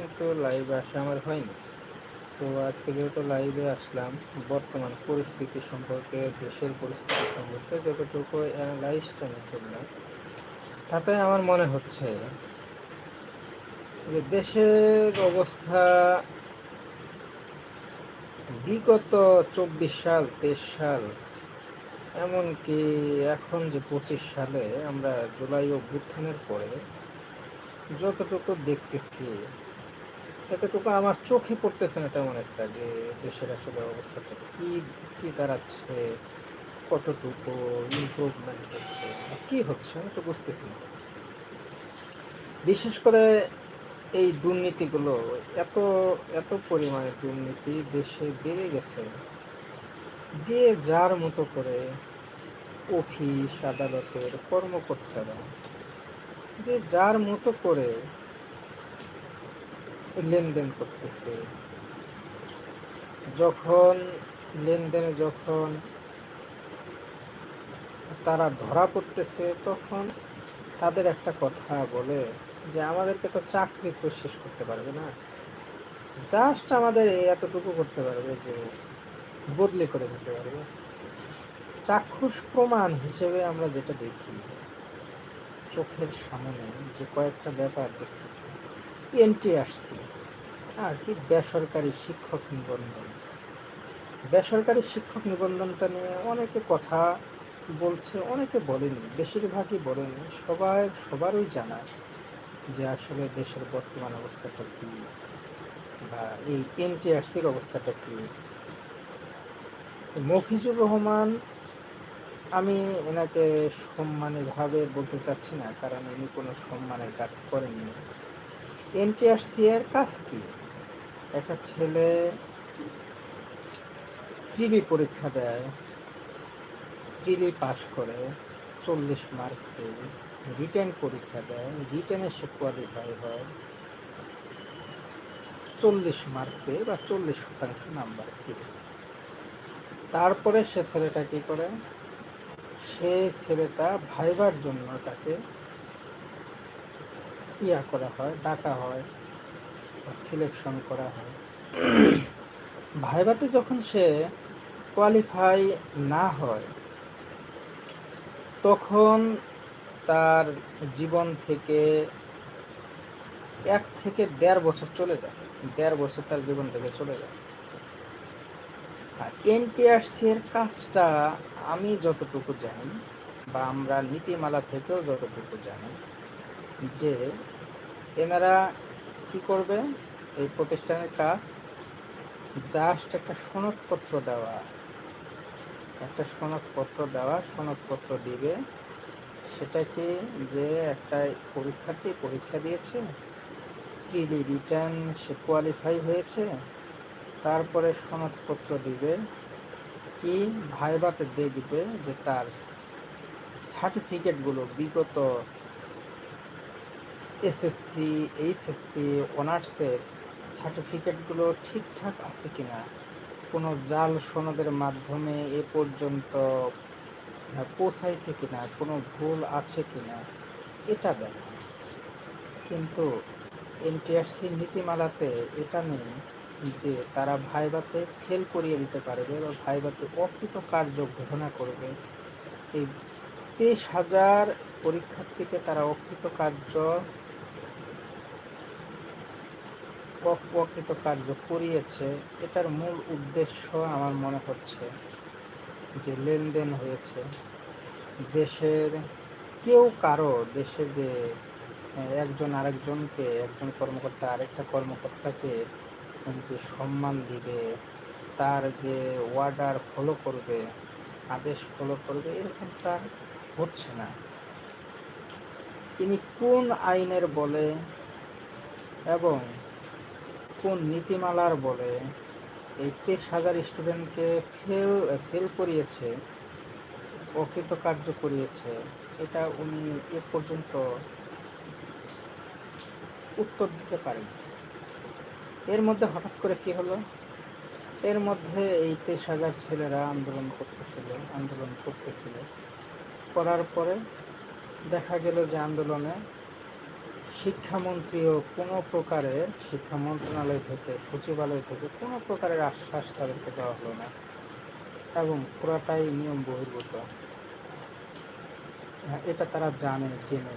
কিন্তু লাইভে আসা আমার হয়নি। তো আজকে যেহেতু লাইভে আসলাম, বর্তমান পরিস্থিতি সম্পর্কে, দেশের পরিস্থিতি সম্পর্কে যতটুকু অ্যানালাইজটা আমি করলাম, তাতে আমার মনে হচ্ছে যে দেশের অবস্থা বিগত চব্বিশ সাল, তেইশ সাল, এমনকি এখন যে পঁচিশ সালে আমরা জুলাই অভ্যুত্থানের পরে যতটুকু দেখতেছি এতটুকু আমার চোখে পড়তেছে না তেমন একটা যে দেশের আসলে অবস্থাটা। কি কি দাঁড়াচ্ছে, কতটুকু ইমপ্রুভমেন্ট হচ্ছে, কি হচ্ছে, আমি তো বুঝতেছি না। বিশেষ করে এই দুর্নীতিগুলো, এত এত পরিমাণে দুর্নীতি দেশে বেড়ে গেছে। যে যার মতো করে অফিস, আদালতের কর্মকর্তারা, যে যার মতো করে লেনদেন করতেছে। যখন, লেনদেনে যখন তারা ধরা পড়তেছে, তখন তাদের একটা কথা বলে যে, আমাদেরকে তো চাকরি তো শেষ করতে পারবে না। জাস্ট আমাদের এতটুকু করতে পারবে যে, বদলি করে দিতে পারবে। চাক্ষুষ প্রমাণ হিসেবে আমরা যেটা দেখি, চোখের সামনে যে কয়েকটা ব্যাপার দেখতেছি এনটি আসছে আর কি বেসরকারি শিক্ষক নিবন্ধন। বেসরকারি শিক্ষক নিবন্ধনটা নিয়ে অনেকে কথা বলছে, অনেকে বলেনি, বেশিরভাগই বলেনি। সবাই, সবারই জানা যে আসলে দেশের বর্তমান অবস্থাটা কী বা এই এনটিআরসির অবস্থাটা কী। মফিজুর রহমান, আমি এনাকে সম্মানীভাবে বলতে চাচ্ছি না, কারণ উনি কোনো সম্মানের কাজ করেননি। এনটিআরসি এর কাজ কি? একটা ছেলে প্রিলি পরীক্ষা দেয় প্রিলি পাশ করে চল্লিশ মার্ক পেয়ে রিটার্ন পরীক্ষা দেয় রিটার্নে সে কোয়ালিফাই হয় চল্লিশ মার্ক পেয়ে বা চল্লিশ শতাংশ নাম্বার পেয়ে। তারপরে সে ছেলেটা কী করে? সে ছেলেটা ভাইবার জন্য তাকে ইয়া করা হয় ডাকা হয় সিলেকশন করা হয়। ভাইভাতে যখন সে কোয়ালিফাই না হয় তখন তার জীবন থেকে এক থেকে দেড় বছর চলে যায়। দেড় বছর তার জীবন থেকে চলে যায়। আর এনটিআরসি এর কাজটা আমি যতটুকু জানি বা আমরা নীতিমালা থেকেও যতটুকু জানি যে এনারা কি করবে? এই প্রতিষ্ঠানের কাজ? জাস্ট একটা সনদপত্র দেওয়া। একটা সনদপত্র দেওয়া, সনদপত্র দিবে। সেটা কি যে একটা পরীক্ষার্থী পরীক্ষা দিয়েছে প্রিলি রিটার্ন সে কোয়ালিফাই হয়েছে, তারপরে সনদপত্র দিবে। কি ভাইবাতে দেখবে যে তার সার্টিফিকেটগুলো বিগত এসএসসি এইচএসসি অনার্সের সার্টিফিকেটগুলো ঠিকঠাক আছে কি না কোনো জাল সনদের মাধ্যমে এ পর্যন্ত পৌঁছাইছে কি না কোনো ভুল আছে কি না এটা দেখা কিন্তু এনটিআরসি নীতিমালাতে এটা নেই যে তারা ভাইবাতে ফেল করিয়ে দিতে পারবে বা ভাইবাতে অকৃত কার্য ঘোষণা করবে। এই তেইশ হাজার পরীক্ষার্থীকে তারা অকৃত অকৃত কার্য করিয়েছে, এটার মূল উদ্দেশ্য আমার মনে হচ্ছে যে লেনদেন হয়েছে। দেশের কেউ কারও দেশে যে একজন আরেকজনকে, একজন কর্মকর্তা, আরেকটা কর্মকর্তাকে যে সম্মান দিবে, তার যে ওয়ার্ডার ফলো করবে, আদেশ ফলো করবে, এরকম তার হচ্ছে না। তিনি কোন আইনের বলে? এবং কোন নীতিমালার বলে এই তেইশ হাজার স্টুডেন্টকে ফেল ফেল করিয়েছে, অকৃতকার্য করিয়েছে। এটা উনি এ পর্যন্ত উত্তর দিতে পারেন। এর মধ্যে হঠাৎ করে কি হলো? এর মধ্যে এই তেইশ হাজার ছেলেরা আন্দোলন করতেছিল আন্দোলন করতেছিল। করার পরে দেখা গেল যে আন্দোলনে শিক্ষামন্ত্রীও কোনো প্রকারের শিক্ষা মন্ত্রণালয় থেকে সচিবালয় থেকে কোনো প্রকারের আশ্বাস তাদেরকে দেওয়া হলো না। এবং পুরাটাই নিয়ম বহির্ভূত। হ্যাঁ, এটা তারা জানে জেনে।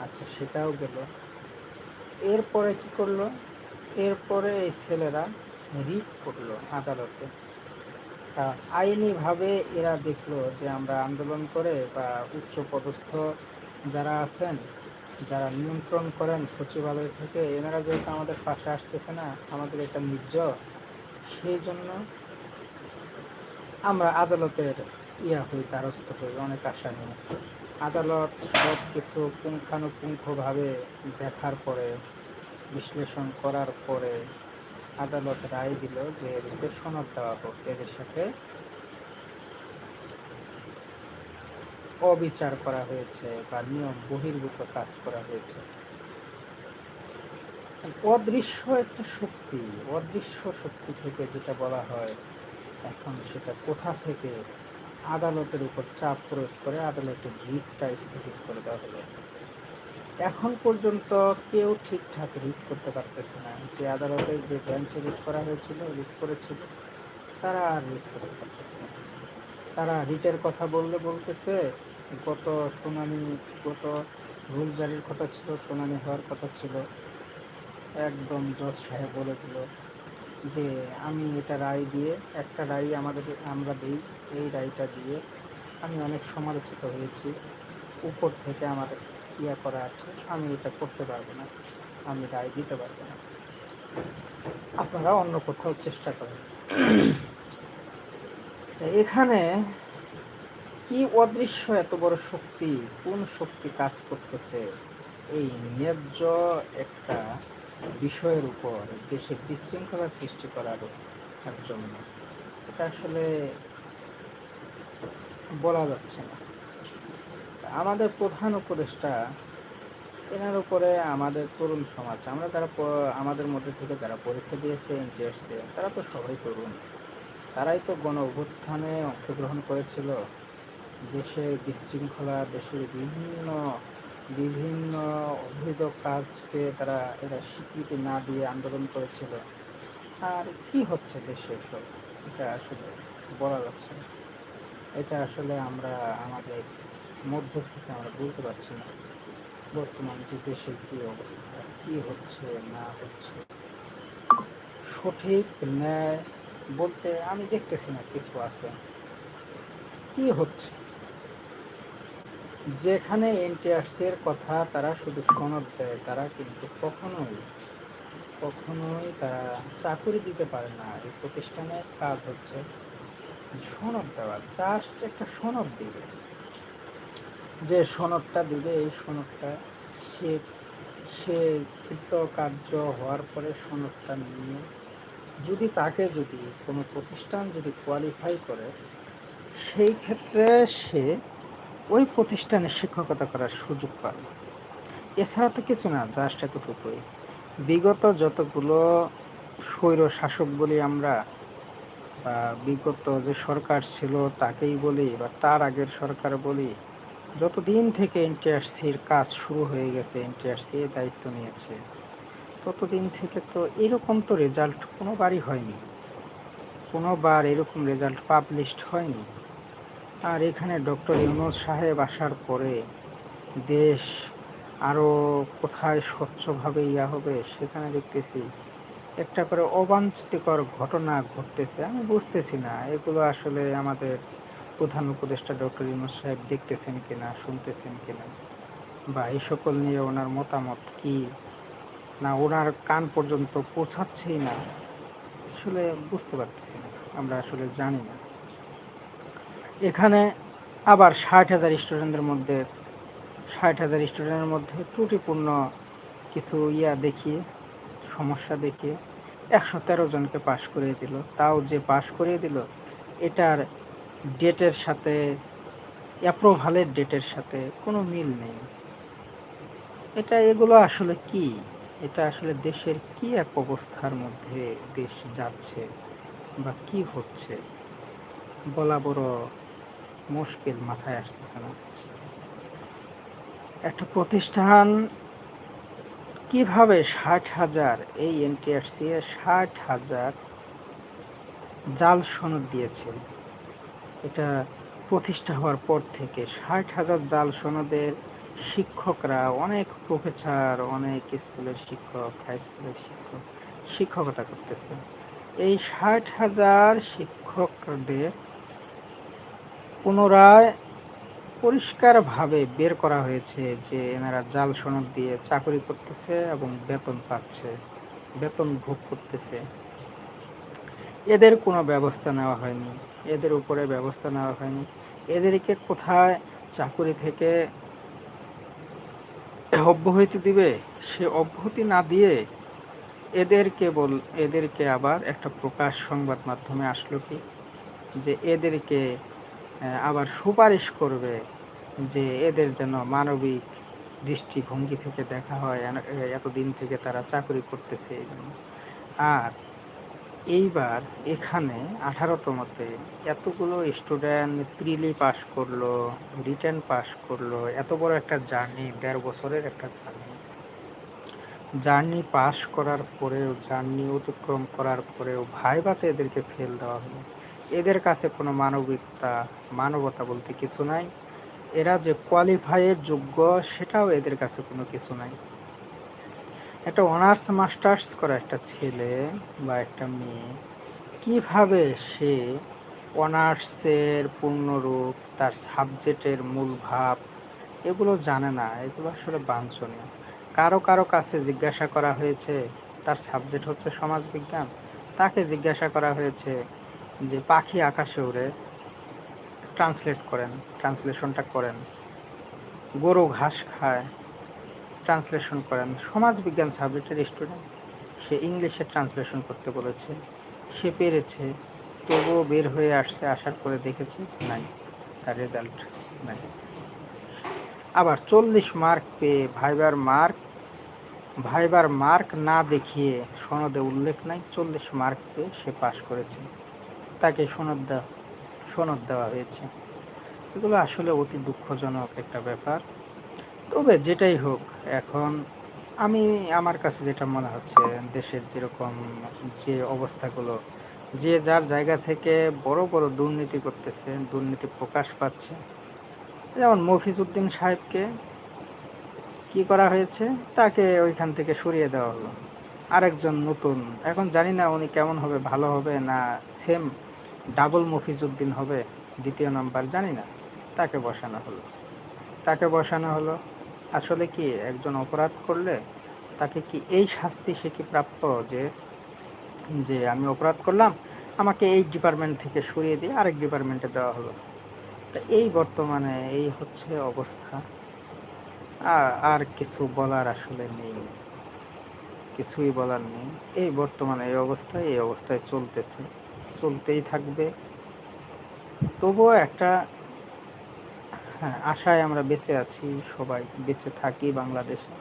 আচ্ছা সেটাও গেল। এরপরে কি করল? এরপরে এই ছেলেরা রিট করল আদালতে। আইনিভাবে এরা দেখল যে আমরা আন্দোলন করে বা উচ্চ পদস্থ যারা আছেন যারা নিয়ন্ত্রণ করেন সচিবালয় থেকে, এনারা যেহেতু আমাদের পাশে আসতেছে না, আমাদের এটা নির্জ সেই জন্য আমরা আদালতের ইয়া হই, দ্বারস্থ হই, অনেক আশা নিয়ে। আদালত সব কিছু পুঙ্খানুপুঙ্খভাবে দেখার পরে, বিশ্লেষণ করার পরে আদালত রায় দিল যে এদেরকে সনদ দেওয়া হোক, এদের সাথে অবিচার করা হয়েছে বা নিয়ম বহির্ভূত কাজ করা হয়েছে। অদৃশ্য একটা শক্তি, অদৃশ্য শক্তি থেকে যেটা বলা হয়, এখন সেটা কোথা থেকে? আদালতের উপর চাপ প্রয়োগ করে আদালতের রিটটা স্থগিত করে দেওয়া হলো। এখন পর্যন্ত কেউ ঠিকঠাক রিট করতে পারতেছে না। যে আদালতে যে বেঞ্চে রিট করা হয়েছিল, রিট করেছিল, তারা আর রিট করতে পারতেছে না। তারা রিটের কথা বললে বলতেছে গত শুনানি, গত রুল জারির কথা ছিল, শুনানি হওয়ার কথা ছিল। একদম জজ সাহেব বলে দিল যে, আমি এটা রায় দিয়ে, একটা রায় আমাদের, আমরা দিই, এই রায়টা দিয়ে আমি অনেক সমালোচিত হয়েছি। উপর থেকে আমার ইয়া করা আছে, আমি এটা করতে পারব না, আমি রায় দিতে পারব না। আপনারা অন্য কোথাও চেষ্টা করেন। এখানে কি অদৃশ্য এত বড় শক্তি? কোন শক্তি কাজ করতেছে? এই ন্যায্য একটা বিষয়ের উপর দেশে বিশৃঙ্খলা সৃষ্টি করার জন্য। এটা আসলে বলা যাচ্ছে না। আমাদের প্রধান উপদেষ্টা, এনার উপরে আমাদের তরুণ সমাজ, আমরা যারা আমাদের মধ্যে থেকে যারা পরীক্ষা দিয়েছে এন্ট্রি তারা তো সবাই তরুণ। তারাই তো গণ অভ্যুত্থানে অংশগ্রহণ করেছিল। দেশের বিশৃঙ্খলা, দেশের বিভিন্ন বিভিন্ন অবৈধ কাজকে তারা এরা স্বীকৃতি না দিয়ে আন্দোলন করেছিল। আর কি হচ্ছে দেশে এসব? এটা আসলে বলা যাচ্ছে না। এটা আসলে আমরা, আমাদের মধ্য থেকে আমরা বলতে পারছি না। বর্তমান যে দেশের কি অবস্থা, কি হচ্ছে, না হচ্ছে? সঠিক ন্যায় বলতে আমি দেখতেছি না কিছু আছে। কি হচ্ছে? যেখানে এনটিআরসির কথা তারা শুধু সনদ দেয়, তারা কিন্তু কখনোই কখনোই তারা চাকুরি দিতে পারে না। এই প্রতিষ্ঠানের কাজ হচ্ছে সনদ দেওয়া। জাস্ট একটা সনদ দিবে। যে সনদটা দিবে, এই সনদটা সে সে কৃতকার্য হওয়ার পরে সনদটা নিয়ে যদি তাকে যদি কোনো প্রতিষ্ঠান যদি কোয়ালিফাই করে, সেই ক্ষেত্রে সে ওই প্রতিষ্ঠানে শিক্ষকতা করার সুযোগ পাবে এছাড়া তো কিছু না জাস্ট এতটুকুই। বিগত যতগুলো স্বৈর শাসক বলি আমরা, বা বিগত যে সরকার ছিল তাকেই বলি, বা তার আগের সরকার বলি, যতদিন থেকে এনটিআরসির কাজ শুরু হয়ে গেছে, এনটিআরসি দায়িত্ব নিয়েছে, ততদিন থেকে তো এরকম তো রেজাল্ট কোনোবারই হয়নি। কোনোবার এরকম রেজাল্ট পাবলিশড হয়নি। আর এখানে ডক্টর ইউনুস সাহেব আসার পরে দেশ আরও কোথায় স্বচ্ছভাবে ইয়া হবে সেখানে দেখতেছি একটা করে অবাঞ্ছিতকর ঘটনা ঘটতেছে। আমি বুঝতেছি না, এগুলো আসলে আমাদের প্রধান উপদেষ্টা ডক্টর ইউনুস সাহেব দেখতেছেন কিনা, শুনতেছেন কিনা? বা এই সকল নিয়ে ওনার মতামত কি? না, ওনার কান পর্যন্ত পৌঁছাচ্ছেই না? আসলে বুঝতে পারতেছি না, আমরা আসলে জানি না। এখানে আবার ষাট হাজার স্টুডেন্টদের মধ্যে, ষাট হাজার স্টুডেন্টের মধ্যে ত্রুটিপূর্ণ কিছু ইয়া দেখিয়ে, সমস্যা দেখিয়ে একশো তেরো জনকে পাশ করিয়ে দিল। তাও যে পাশ করিয়ে দিল, এটার ডেটের সাথে, অ্যাপ্রুভালের ডেটের সাথে কোনো মিল নেই। এটা, এগুলো আসলে কি? এটা আসলে দেশের কি এক অবস্থার মধ্যে দেশ যাচ্ছে বা কি হচ্ছে? বলা বড় মুশকিল মাথায় আসতেছে না। একটা প্রতিষ্ঠান কীভাবে ষাট হাজার এই এনটিআরসি এ ষাট হাজার জাল সনদ দিয়েছে, এটা প্রতিষ্ঠা হওয়ার পর থেকে ষাট হাজার জাল সনদের শিক্ষকরা, অনেক প্রফেসর, অনেক স্কুলের শিক্ষক, হাই স্কুলের শিক্ষক, শিক্ষকতা করতেছে। এই ষাট হাজার শিক্ষকদের পুনরায় পরিষ্কারভাবে বের করা হয়েছে যে এনারা জাল সনদ দিয়ে চাকরি করতেছে এবং বেতন পাচ্ছে, বেতন ভোগ করতেছে। এদের কোনো ব্যবস্থা নেওয়া হয়নি, এদের উপরে ব্যবস্থা নেওয়া হয়নি। এদেরকে কোথায় চাকরি থেকে অব্যাহতি দিবে, সে অব্যাহতি না দিয়ে এদেরকে বল, এদেরকে আবার একটা প্রকাশ সংবাদ মাধ্যমে আসলো কি? যে এদেরকে আবার সুপারিশ করবে যে এদের যেন মানবিক দৃষ্টিভঙ্গি থেকে দেখা হয় এতদিন থেকে তারা চাকরি করতেছে আর এইবার এখানে আঠারোতমতে এতগুলো স্টুডেন্ট প্রিলি পাস করল রিটার্ন পাস করল, এত বড় একটা জার্নি দেড় বছরের একটা জার্নি জার্নি পাস করার পরেও জার্নি অতিক্রম করার পরেও ভাইবাতে এদেরকে ফেল দেওয়া হলো। এদের কাছে কোনো মানবিকতা, মানবতা বলতে কিছু নাই। এরা যে কোয়ালিফাইয়ের যোগ্য, সেটাও এদের কাছে কোনো কিছু নাই। একটা অনার্স মাস্টার্স করা একটা ছেলে বা একটা মেয়ে, কীভাবে সে অনার্সের পূর্ণরূপ, তার সাবজেক্টের মূল ভাব, এগুলো জানে না, এগুলো আসলে বাঞ্ছনীয়। কারও কারও কাছে জিজ্ঞাসা করা হয়েছে, তার সাবজেক্ট হচ্ছে সমাজবিজ্ঞান, তাকে জিজ্ঞাসা করা হয়েছে যে পাখি আকাশে উড়ে ট্রান্সলেট করেন ট্রান্সলেশনটা করেন। গরু ঘাস খায় ট্রান্সলেশন করেন। সমাজবিজ্ঞান সাবজেক্টের স্টুডেন্ট সে ইংলিশে ট্রান্সলেশন করতে বলেছে। সে পেরেছে, তবুও বের হয়ে আসছে, আসার পরে দেখেছে নাই, তার রেজাল্ট নাই। আবার চল্লিশ মার্ক পেয়ে ভাইবার মার্ক ভাইবার মার্ক না দেখিয়ে সনদে উল্লেখ নাই, চল্লিশ মার্ক পেয়ে সে পাশ করেছে। তাকে সনদ দেওয়া সনদ দেওয়া হয়েছে। এগুলো আসলে অতি দুঃখজনক একটা ব্যাপার। তবে যেটাই হোক, এখন আমি, আমার কাছে যেটা মনে হচ্ছে, দেশের যেরকম যে অবস্থাগুলো, যে যার জায়গা থেকে বড় বড় দুর্নীতি করতেছে, দুর্নীতি প্রকাশ পাচ্ছে, যেমন মফিজউদ্দিন সাহেবকে কি করা হয়েছে? তাকে ওইখান থেকে সরিয়ে দেওয়া হলো। আরেকজন নতুন, এখন জানি না উনি কেমন হবে, ভালো হবে না সেম ডাবল মফিজউদ্দিন হবে দ্বিতীয় নাম্বার, জানি না। তাকে বসানো হলো। তাকে বসানো হলো। আসলে কি একজন অপরাধ করলে তাকে কি এই শাস্তি সে কি প্রাপ্য যে যে আমি অপরাধ করলাম, আমাকে এই ডিপার্টমেন্ট থেকে সরিয়ে দিয়ে আরেক ডিপার্টমেন্টে দেওয়া হলো? তা এই বর্তমানে এই হচ্ছে অবস্থা। আর কিছু বলার আসলে নেই। কিছুই বলার নেই। এই বর্তমানে এই অবস্থায় এই অবস্থায় চলতেছে। চলতেই থাকবে। তবুও একটা হ্যাঁ আশায় আমরা বেঁচে আছি সবাই, বেঁচে থাকি বাংলাদেশে।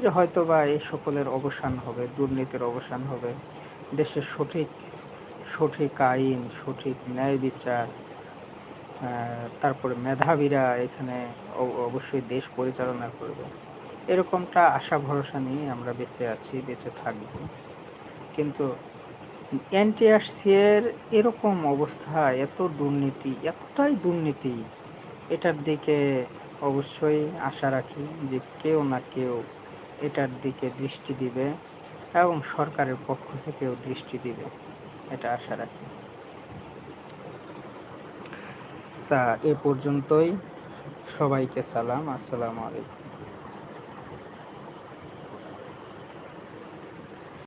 যে হয়তো বা এই সকলের অবসান হবে, দুর্নীতির অবসান হবে। দেশের সঠিক সঠিক আইন, সঠিক ন্যায় বিচার তারপরে মেধাবীরা এখানে অবশ্যই দেশ পরিচালনা করবে। এরকমটা আশা ভরসা নিয়ে আমরা বেঁচে আছি, বেঁচে থাকব। কিন্তু এনটিআরসি এর এরকম অবস্থা, এত দুর্নীতি, এতটাই দুর্নীতি, এটার দিকে অবশ্যই আশা রাখি যে কেউ না কেউ এটার দিকে দৃষ্টি দিবে এবং সরকারের পক্ষ থেকেও দৃষ্টি দিবে, এটা আশা রাখি। তা এ পর্যন্তই, সবাইকে সালাম, আসসালামু আলাইকুম।